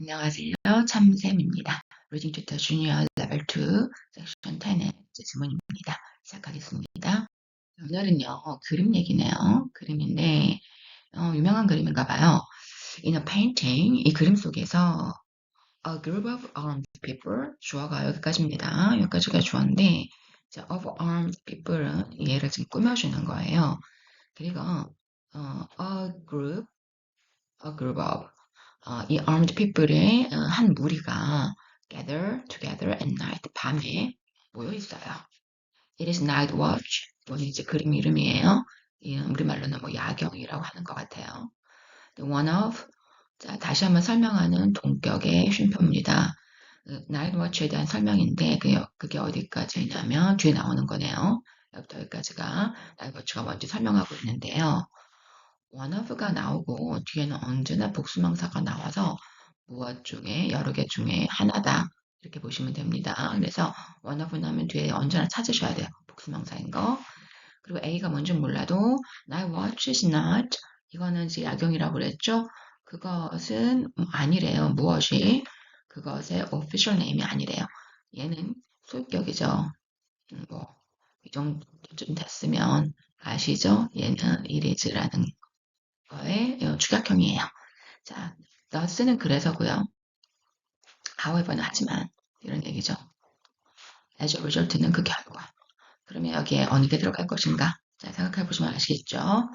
안녕하세요. 참쌤입니다. Reading Tutor Junior Level 2 Section 10의 지문입니다. 시작하겠습니다. 오늘은요, 그림 얘기네요. 그림인데, 어, 유명한 그림인가 봐요. In a painting, 이 그림 속에서 a group of armed people, 주어가 여기까지입니다. 여기까지가 주어인데, 자, of armed people은 얘를 지금 꾸며주는 거예요. 그리고 어, a group, a group of 어, 이 armed people의 어, 한 무리가 gather together at night 밤에 모여 있어요. It is night watch. 이건 이제 그림 이름이에요. 이 우리말로는 뭐 야경이라고 하는 것 같아요. The one of 자 다시 한번 설명하는 동격의 쉼표입니다. 그 night watch에 대한 설명인데 그게, 그게 어디까지냐면 뒤에 나오는 거네요. 여기부터 여기까지가 night watch가 뭔지 설명하고 있는데요. Of가 나오고 뒤에는 언제나 복수명사가 나와서 무엇 중에 여러 개 중에 하나다 이렇게 보시면 됩니다. 그래서 of 나면 뒤에 언제나 찾으셔야 돼요. 복수명사인 거. 그리고 A가 뭔지 몰라도 my watch is not 이거는 이제 약용이라고 그랬죠. 그것은 아니래요. 무엇이 그것의 official name이 아니래요. 얘는 소유격이죠. 음, 뭐이 정도쯤 됐으면 아시죠? 얘는 is라는 거의 축약형이에요. 자, thus는 그래서고요. however는 하지만 이런 얘기죠. as a result는 그 결과. 그러면 여기에 어느 게 들어갈 것인가? 자, 생각해 보시면 아시겠죠?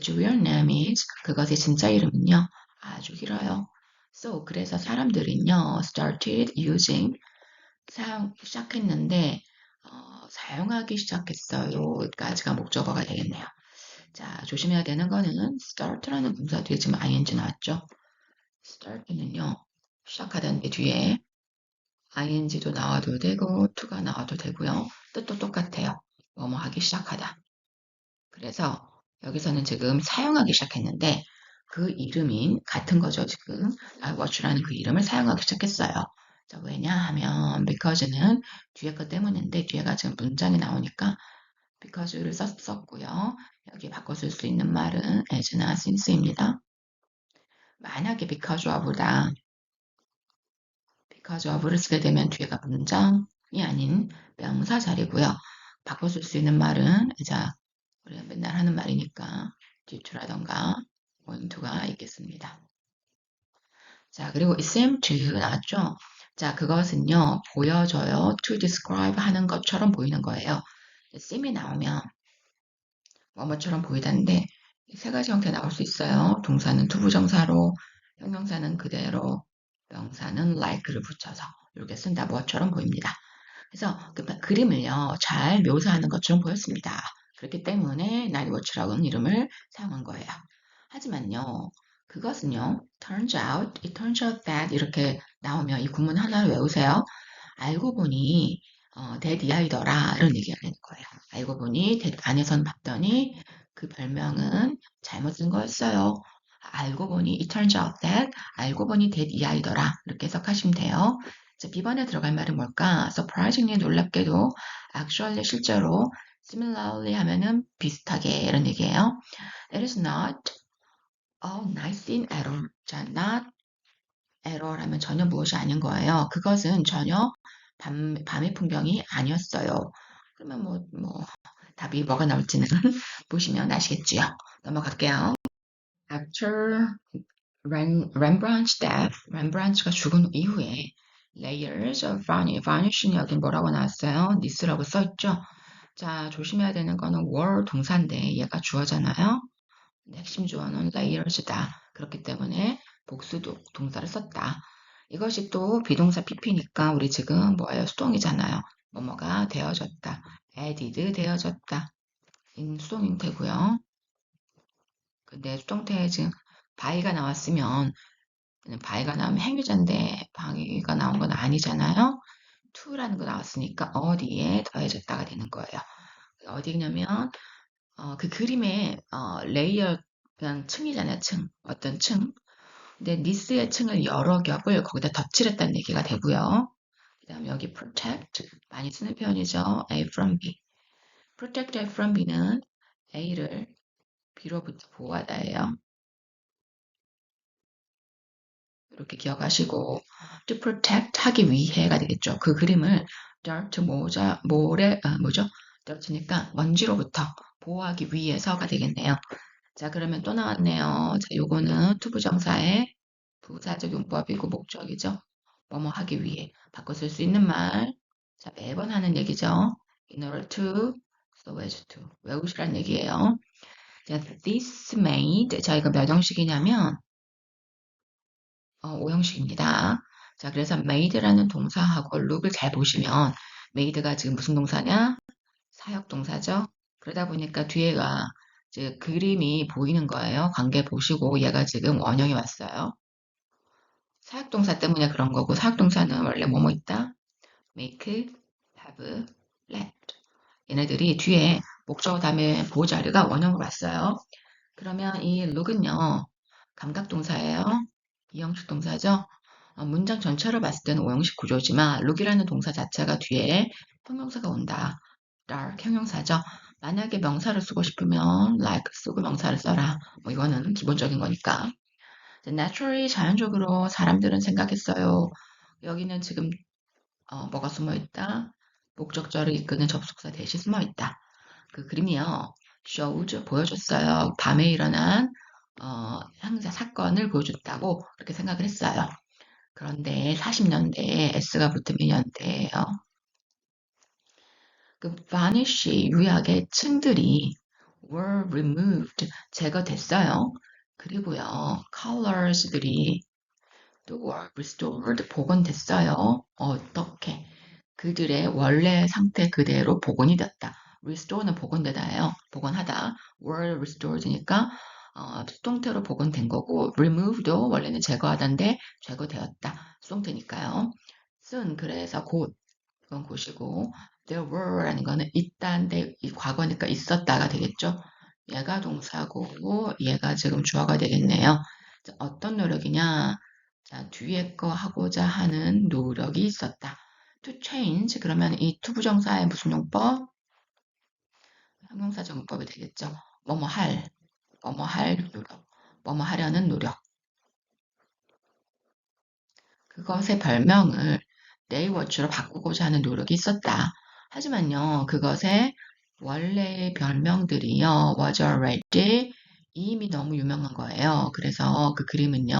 The real name is 그것의 진짜 이름은요. 아주 길어요. So 그래서 사람들은요 started using 사용 시작했는데 어, 사용하기 시작했어요. 까지가 목적어가 되겠네요. 자, 조심해야 되는 거는 start라는 동사 뒤에 지금 ing 나왔죠? start는요, 시작하다는 게 뒤에 ing도 나와도 되고, to가 나와도 되고요. 뜻도 똑같아요. 뭐뭐 하기 시작하다. 그래서 여기서는 지금 사용하기 시작했는데, 그 이름인 같은 거죠, 지금. watch라는 그 이름을 사용하기 시작했어요. 자, 왜냐하면 because는 뒤에 것 때문인데 뒤에가 지금 문장이 나오니까 because를 썼었고요. 여기 바꿔 쓸 수 있는 말은 as나 since입니다. 만약에 because of보다 because of를 쓰게 되면 뒤에가 문장이 아닌 명사 자리고요. 바꿔 쓸 수 있는 말은 자 우리가 맨날 하는 말이니까 뒤투라던가 원투가 있겠습니다. 자 그리고 seemed to 나왔죠. 자 그것은요 보여져요 to describe 하는 것처럼 보이는 거예요. 쌤이 나오면 뭐뭐처럼 보이다는데 세 가지 형태 나올 수 있어요. 동사는 투부정사로, 형용사는 그대로, 명사는 like를 붙여서 이렇게 쓴다. 뭐처럼 보입니다. 그래서 그 그림을요 잘 묘사하는 것처럼 보였습니다. 그렇기 때문에 나이워치라고는 이름을 사용한 거예요. 하지만요 그것은요 turns out, it turns out that 이렇게 나오면 이 구문 하나를 외우세요. 알고 보니 어, 데디아이더라 이런 얘기가 되는 거예요. 알고 보니 안에선 봤더니 그 별명은 잘못 쓴 거였어요. 알고 보니 it turns out that 알고 보니 데디아이더라 이렇게 해석하시면 돼요. 자, B번에 들어갈 말은 뭘까? surprisingly 놀랍게도 actually 실제로 similarly 하면은 비슷하게 이런 얘기예요. It is not a nice thing at all. 자, not at all 하면 전혀 무엇이 아닌 거예요. 그것은 전혀 밤, 밤의 풍경이 아니었어요. 그러면 뭐, 뭐, 답이 뭐가 나올지는 보시면 아시겠지요. 넘어갈게요. After Rembrandt's death, 렘브란트가 죽은 이후에 layers of varnish, varnish는 여기 뭐라고 나왔어요? 니스라고 써있죠? 자, 조심해야 되는 거는 were 동사인데 얘가 주어잖아요. 핵심 주어는 layers다. 그렇기 때문에 복수도 동사를 썼다. 이것이 또 비동사 PP니까 우리 지금 뭐예요? 수동이잖아요. 뭐뭐가 되어졌다. added 되어졌다. 인 수동 형태고요. 근데 수동태에 지금 by가 나왔으면 by가 나오면 행위자인데 방위가 나온 건 아니잖아요. to라는 거 나왔으니까 어디에 더해졌다가 되는 거예요. 어디냐면 어, 그 그림의 어, 레이어 그냥 층이잖아요. 층. 어떤 층. 근데 니스의 층을 여러 겹을 거기다 덧칠했다는 얘기가 되고요. 그 다음 여기 protect 많이 쓰는 표현이죠. A from B. protect A from B는 A를 B로부터 보호하다예요. 이렇게 기억하시고 to protect 하기 위해가 되겠죠. 그 그림을 dirt 모자 모래 아, 뭐죠? dirt니까 먼지로부터 보호하기 위해서가 되겠네요. 자 그러면 또 나왔네요. 자 요거는 투부정사의 부사적 용법이고 목적이죠. 뭐뭐 하기 위해 바꿔 쓸 수 있는 말. 자 매번 하는 얘기죠. in order to, so as to 외우시란 얘기예요. 자, this made 저희가 몇 형식이냐면 어, 5형식입니다. 자, 그래서 made라는 동사하고 look을 잘 보시면 made가 지금 무슨 동사냐? 사역 동사죠. 그러다 보니까 뒤에가 이제 그림이 보이는 거예요. 관계 보시고 얘가 지금 원형이 왔어요. 사역 동사 때문에 그런 거고 사역 동사는 원래 뭐뭐 있다? make, have, let. 얘네들이 뒤에 목적어 다음에 보호자료가 원형으로 왔어요. 그러면 이 look은요. 감각동사예요. 이형식 동사죠. 어, 문장 전체를 봤을 때는 오형식 구조지만 look이라는 동사 자체가 뒤에 형용사가 온다. dark 형용사죠. 만약에 명사를 쓰고 싶으면 like 쓰고 명사를 써라. 뭐 이거는 기본적인 거니까. naturally 자연적으로 사람들은 생각했어요. 여기는 지금 어, 뭐가 숨어 있다? 목적절을 이끄는 접속사 대시 숨어 있다. 그 그림이요. showed 보여줬어요. 밤에 일어난 어, 형사 사건을 보여줬다고 그렇게 생각을 했어요. 그런데 40년대에 S가 붙은 년대예요. 그 vanish 유약의 층들이 were removed 제거됐어요. 그리고요 colors들이 또 were restored 복원됐어요. 어떻게? 그들의 원래 상태 그대로 복원이 됐다. restore는 복원되다예요. 복원하다. were restored니까 어, 수동태로 복원된 거고 remove도 원래는 제거하다인데 제거되었다. 수동태니까요. soon 그래서 곧 그건 곧이고 there were라는 거는 있다인데 이 과거니까 있었다가 되겠죠. 얘가 동사고 얘가 지금 주어가 되겠네요. 자, 어떤 노력이냐? 자, 뒤에 거 하고자 하는 노력이 있었다. to change 그러면 이 투부정사의 무슨 용법? 형용사 정법이 되겠죠. 뭐뭐 할, 뭐뭐 할 노력, 뭐뭐 하려는 노력. 그것의 별명을 네이워치로 바꾸고자 하는 노력이 있었다. 하지만요, 그것의 원래의 별명들이요, was already 이미 너무 유명한 거예요. 그래서 그 그림은요,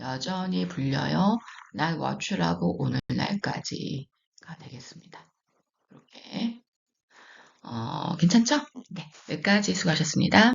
여전히 불려요. not watch라고 오늘날까지가 되겠습니다. 이렇게 어, 괜찮죠? 네, 여기까지 수고하셨습니다.